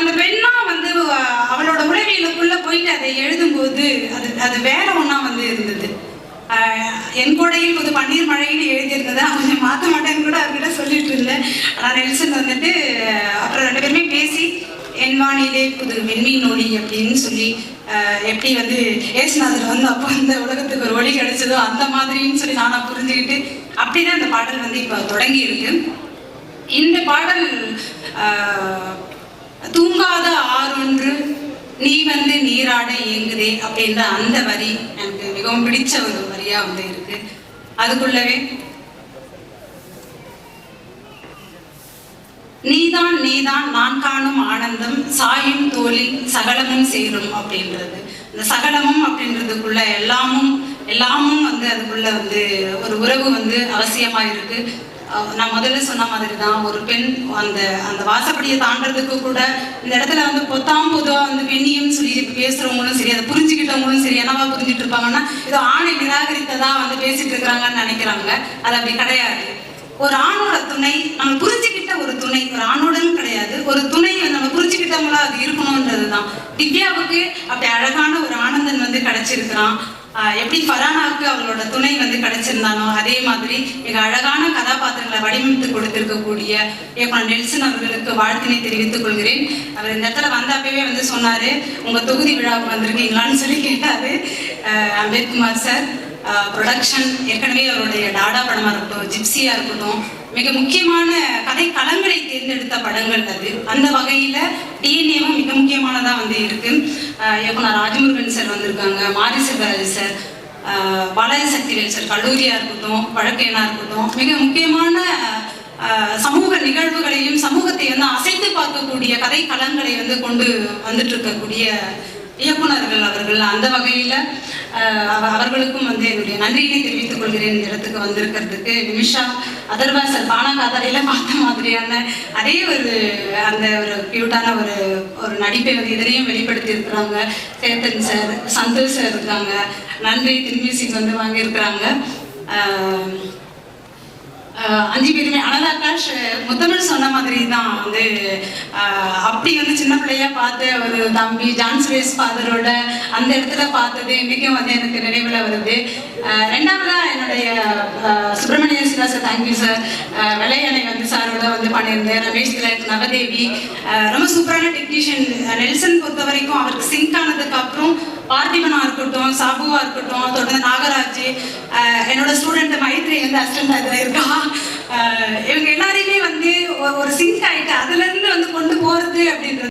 அந்த பெண்ணா வந்து அவளோட உளவியலுக்குள்ள போயிட்டு அதை எழுதும்போது அது அது வேற ஒன்றா வந்து இருந்தது. என் கூடையில் புது பன்னீர் மழைன்னு எழுதியிருந்தது கொஞ்சம் மாற்ற மாட்டேன்னு கூட அவர்கிட்ட சொல்லிட்டு இருந்தேன். ஆனால் நெல்சன் வந்துட்டு அப்புறம் ரெண்டு பேருமே பேசி என் வானிலே புது வெண்மீன் ஒளி அப்படின்னு சொல்லி எப்படி வந்து ஏசுநாதர் வந்து அப்போ இந்த உலகத்துக்கு ஒரு ஒளி கிடைச்சதோ அந்த மாதிரின்னு சொல்லி நானா புரிஞ்சுக்கிட்டு அப்படிதான் இந்த பாடல் வந்து இப்போ தொடங்கி இருக்கு இந்த பாடல் ஆஹ், தூங்காத ஆறொன்று நீ வந்து நீராட இயங்குதே அப்படின்ற அந்த வரி எனக்கு மிகவும் பிடிச்ச ஒரு வரியா வந்து இருக்கு. அதுக்குள்ளவே நீதான் நீதான் நான் காணும் ஆனந்தம் சாயும் தோலில் சகலமும் சேரும் அப்படின்றது. இந்த சகலமும் அப்படின்றதுக்குள்ள எல்லாமும் எல்லாமும் வந்து அதுக்குள்ள வந்து ஒரு உறவு வந்து அவசியமா இருக்கு. நான் முதல்ல சொன்ன மாதிரி தான் ஒரு பெண் அந்த அந்த வாசப்படியை தாண்டறதுக்கு கூட இந்த இடத்துல வந்து பொத்தாம் பொதுவாக வந்து பெண்ணியம் சொல்லி பேசுகிறவங்களும் பேசுறவங்களும் சரி அதை புரிஞ்சுக்கிட்டவங்களும் சரி என்னவா புரிஞ்சுட்டு இருப்பாங்கன்னா ஏதோ ஆணை நிராகரித்ததா வந்து பேசிட்டு இருக்கிறாங்கன்னு நினைக்கிறாங்க. அது அப்படி கிடையாது. ஒரு ஆணோட துணை நம்ம புரிஞ்சுக்கிட்ட ஒரு துணை ஒரு ஆணுடன் கிடையாது. ஒரு துணை நம்ம புரிஞ்சுக்கிட்டவங்களா அது இருக்கணும்ன்றது தான் திவ்யாவுக்கு அப்படி அழகான ஒரு கிடைச்சிருக்கிறான் எப்படி ஃபரானாவுக்கு அவங்களோட துணை வந்து கிடைச்சிருந்தானோ அதே மாதிரி மிக அழகான கதாபாத்திரங்களை வடிவமைத்து கொடுத்திருக்கக்கூடிய இயக்குனர் நெல்சன் அவர்களுக்கு வாழ்த்தினை தெரிவித்துக் கொள்கிறேன். அவர் இந்த இடத்துல வந்த அப்பவே வந்து சொன்னாரு உங்க தொகுதி விழாவுக்கு வந்திருக்கீங்களான்னு சொல்லி கேட்டாரு. அம்பேத்குமார் சார் ப்ரொடக்ஷன் ஏற்கனவே அவருடைய டாடா படமாக இருக்கட்டும் ஜிப்சியாக இருக்கட்டும் மிக முக்கியமான கதை களங்களை தேர்ந்தெடுத்த படங்கள் அது. அந்த வகையில் டிஎன்ஏவும் மிக முக்கியமானதாக வந்து இருக்கு. இயக்குனர் ராஜமுருகன் சார் வந்திருக்காங்க மாரி சிவராஜ் சார் பாலாஜி சக்திவேல் சார் கல்லூரியாக இருக்கட்டும் வழக்கேனா இருக்கட்டும் மிக முக்கியமான சமூக நிகழ்வுகளையும் சமூகத்தை வந்து அசைத்து பார்க்கக்கூடிய கதை களங்களை வந்து கொண்டு வந்துட்டு இருக்கக்கூடிய இயக்குனர்கள் அவர்கள் அந்த வகையில் அவர்களுக்கும் வந்து என்னுடைய நன்றியினை தெரிவித்துக் கொள்கிறேன் இந்த இடத்துக்கு வந்திருக்கிறதுக்கு. நிமிஷா அதர்வா சார் பானா காதாரியில் பார்த்த மாதிரியான அதே ஒரு அந்த ஒரு க்யூட்டான ஒரு ஒரு நடிப்பை வந்து இதனையும் வெளிப்படுத்தி இருக்கிறாங்க. சேத்தன் சார் சந்தோஷ் சார் இருக்காங்க. நன்றி திருமியூசிக் வந்து வாங்கியிருக்கிறாங்க. ஆஹ் அஞ்சு பேருமே. அனதாகாஷ் முத்தமிழ் சொன்ன மாதிரி தான் வந்து அப்படி வந்து சின்ன பிள்ளையா பார்த்து ஒரு தம்பி ஜான்ஸ் சுரேஷ் ஃபாதரோட அந்த இடத்துல பார்த்தது இன்றைக்கும் வந்து எனக்கு நினைவில் வருது. ரெண்டாவதாக ரெண்டாவதா என்னுடைய Subramaniya Siva sir thank you sir வெள்ளையணை வந்து சாரோட வந்து பண்ணியிருந்தேன். ரமேஷ் திலக் நவதேவி. ரொம்ப சூப்பரான டெக்னீஷியன் நெல்சன் பொறுத்த வரைக்கும் அவருக்கு சிங்க் ஆனதுக்கு அப்புறம் பார்த்திபனா இருக்கட்டும் சாபுவா இருக்கட்டும் தொடர்ந்து நாகராஜ் என்னோட ஸ்டூடெண்ட் மைத்ரி வந்து அசிஸ்டன்ட் அதில் இருக்கா? இவங்க எல்லாரையுமே வந்து ஒரு- ஒரு சிங்க் ஆயிட்டு அதுல இருந்து வந்து கொண்டு போறது அப்படின்றது